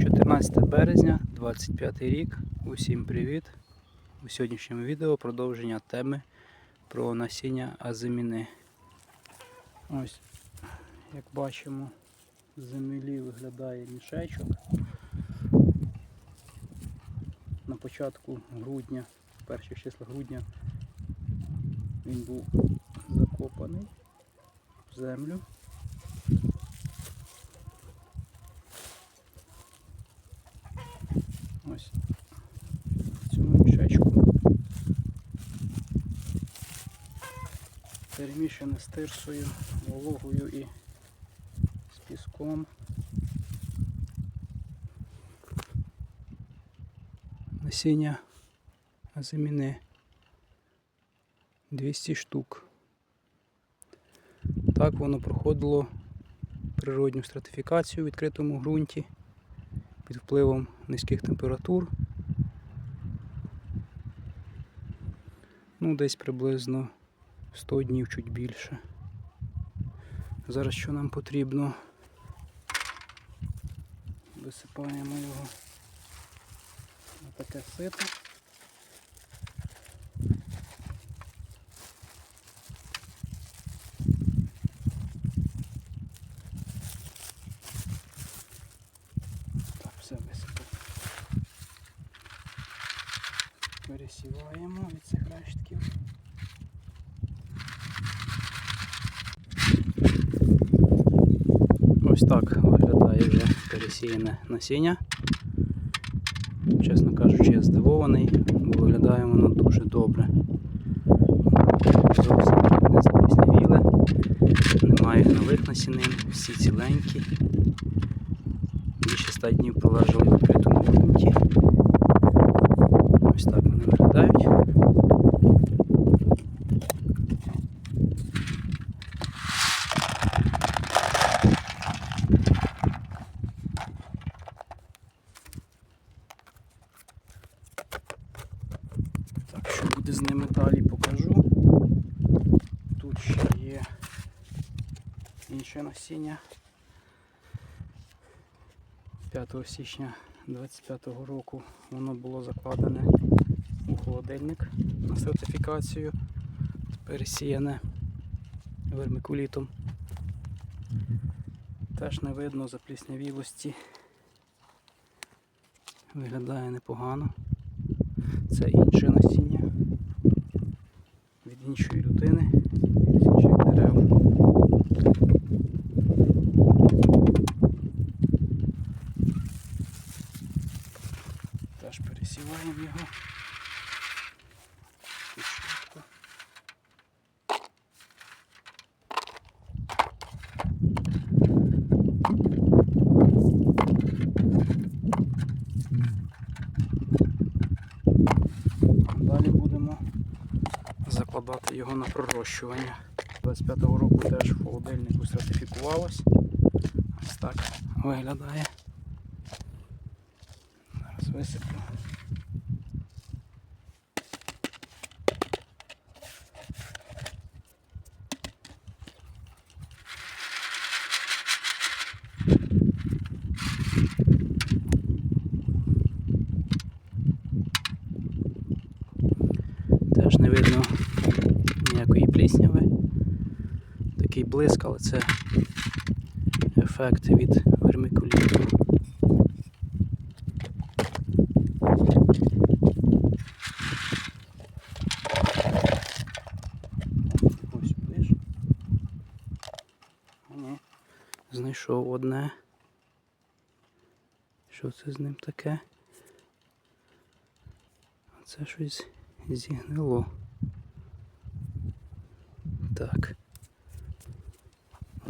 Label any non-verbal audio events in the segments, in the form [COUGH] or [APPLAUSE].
14 березня, 25 рік. Усім привіт! У сьогоднішньому відео продовження теми про насіння азиміни. Ось, як бачимо, з землі виглядає мішечок. На початку грудня, перших числах грудня, він був закопаний в землю. Ось в мішечку. Перемішане з тирсою, вологою і з піском. Насіння азиміни 200 штук. Так воно проходило природню стратифікацію в відкритому ґрунті під впливом низьких температур. Ну, десь приблизно 100 днів чуть більше. Зараз що нам потрібно? Висипаємо його на таке сито. Так, все висипав. Пересіваємо від цих рештків. Ось так виглядає вже пересіяне насіння. Чесно кажучи, я здивований, бо виглядає воно дуже добре. Зовсім не запліснявіле, немає нових насінин, всі ціленькі. Більше 100 днів пролежали в відкритому ґрунті. Ось так вони виглядають. Так, ними далі покажу. Тут ще є інше насіння. 5 січня 25 року воно було закладене у холодильник на сертифікацію, пересіяне вермикулітом. Теж не видно запліснявілості. Виглядає непогано. Це інше насіння іншої людини, з інших. Теж пересіваємо його. Тут швидко. Далі будемо закладати його на пророщування. 25-го року теж в холодильнику сертифікувалось. Ось так виглядає. Зараз висиплю. Теж не видно ніякої плісняви. Такий блиск, але це ефект від вермикуліту. Ось ближ. Ні. Знайшов одне. Що це з ним таке? Це щось зігнило. Так.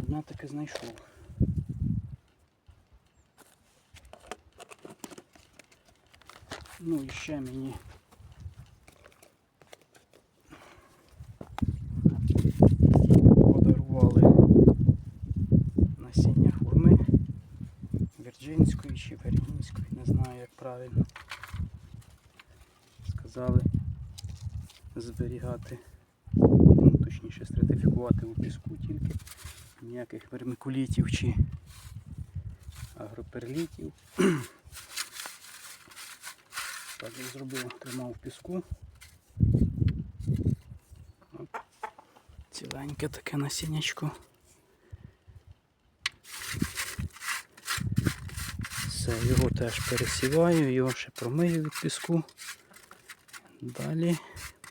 Одна таки знайшов. Ну і ще мені. Подарували насіння хурми вірджинської чи вергінської, не знаю як правильно. Сказали зберігати, ну, точніше стратифікувати у піску тільки, ніяких вермикулітів чи агроперлітів. [CLEARS THROAT] так я зробив, тримав в піску. Ціленьке таке насіннячко. Все, його теж пересіваю, його ще промию від піску. Далі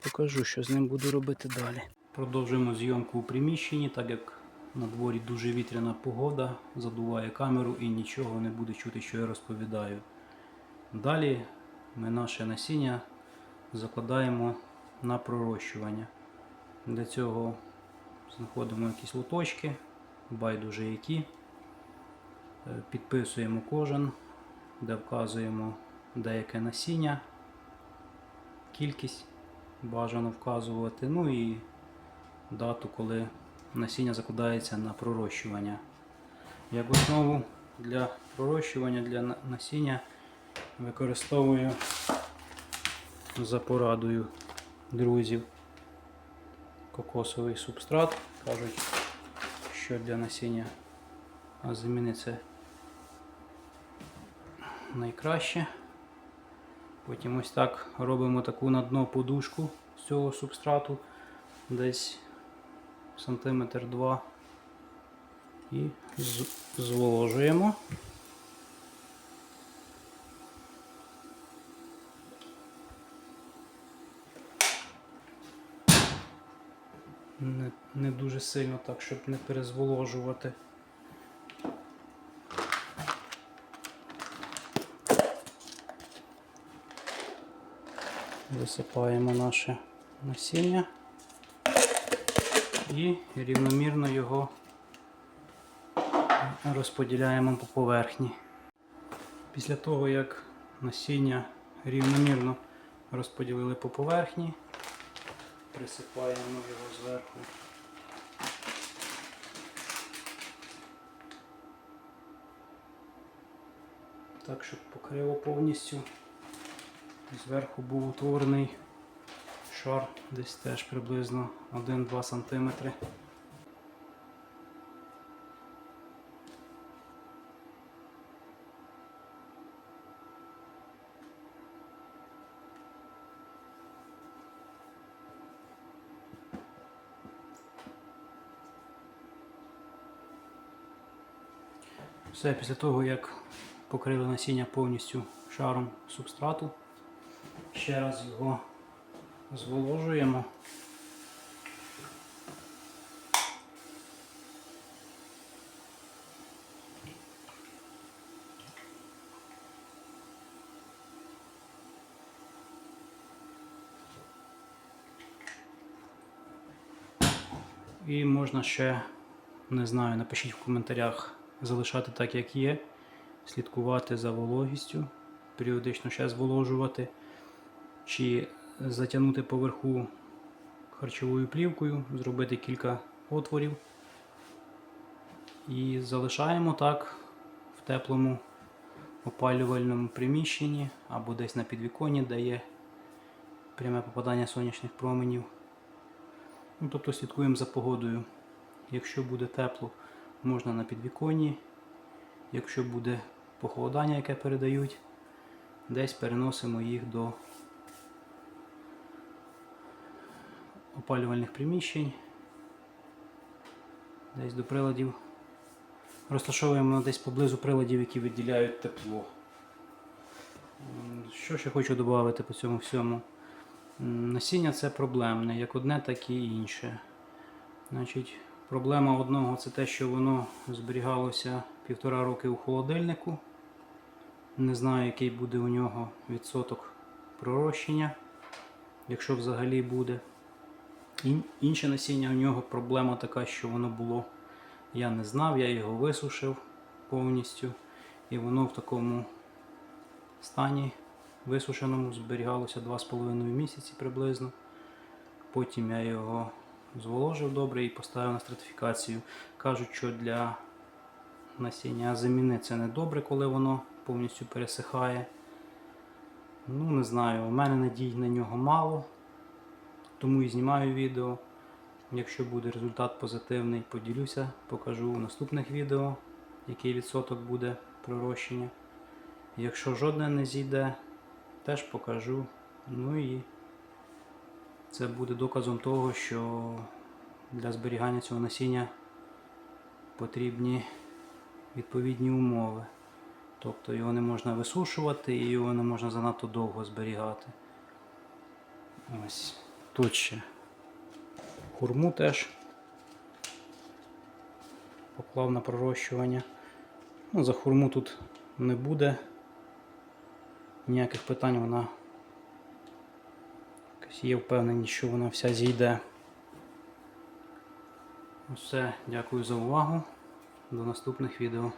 покажу, що з ним буду робити далі. Продовжуємо зйомку у приміщенні, так як на дворі дуже вітряна погода, задуває камеру і нічого не буде чути, що я розповідаю. Далі ми наше насіння закладаємо на пророщування. Для цього знаходимо якісь лоточки, байдуже які. Е, Підписуємо кожен, де вказуємо деяке насіння, кількість бажано вказувати, ну і дату, коли насіння закладається на пророщування. Як основу для пророщування для насіння використовую за порадою друзів кокосовий субстрат. Кажуть, що для насіння азиміни це найкраще. Потім ось так робимо таку на дно подушку з цього субстрату, десь сантиметр два і зволожуємо. Не, не дуже сильно так, щоб не перезволожувати. Висипаємо наше насіння і рівномірно його розподіляємо по поверхні. Після того, як насіння рівномірно розподілили по поверхні, присипаємо його зверху. Так, щоб покрило повністю. Зверху був утворений шар десь теж приблизно 1-2 см. Все, після того, як покрили насіння повністю шаром субстрату, ще раз його зволожуємо. І можна ще, не знаю, напишіть в коментарях, залишати так, як є, слідкувати за вологістю, періодично ще зволожувати, чи затягнути поверху харчовою плівкою, зробити кілька отворів. І залишаємо так в теплому опалювальному приміщенні або десь на підвіконні, де є пряме попадання сонячних променів. Ну, тобто слідкуємо за погодою. Якщо буде тепло, можна на підвіконні. Якщо буде похолодання, яке передають, десь переносимо їх до опалювальних приміщень, десь до приладів. Розташовуємо десь поблизу приладів, які виділяють тепло. Що ще хочу додати по цьому всьому? Насіння це проблемне, як одне, так і інше. Значить, проблема одного це те, що воно зберігалося півтора роки у холодильнику. Не знаю, який буде у нього відсоток пророщення, якщо взагалі буде. Ін- Інше насіння у нього проблема така, що воно було, я не знав, я його висушив повністю. І воно в такому стані висушеному зберігалося 2,5 місяці приблизно. Потім я його зволожив добре і поставив на стратифікацію. Кажуть, що для насіння заміни це не добре, коли воно повністю пересихає. Ну, не знаю, у мене надій на нього мало, тому і знімаю відео. Якщо буде результат позитивний, поділюся, покажу в наступних відео, який відсоток буде пророщення. Якщо жодне не зійде, теж покажу. Ну і це буде доказом того, що для зберігання цього насіння потрібні відповідні умови. Тобто його не можна висушувати і його не можна занадто довго зберігати. Ось тут ще хурму теж поклав на пророщування. Ну, за хурму тут не буде ніяких питань, вона є впевненість, що вона вся зійде. Все, дякую за увагу. До наступних відео.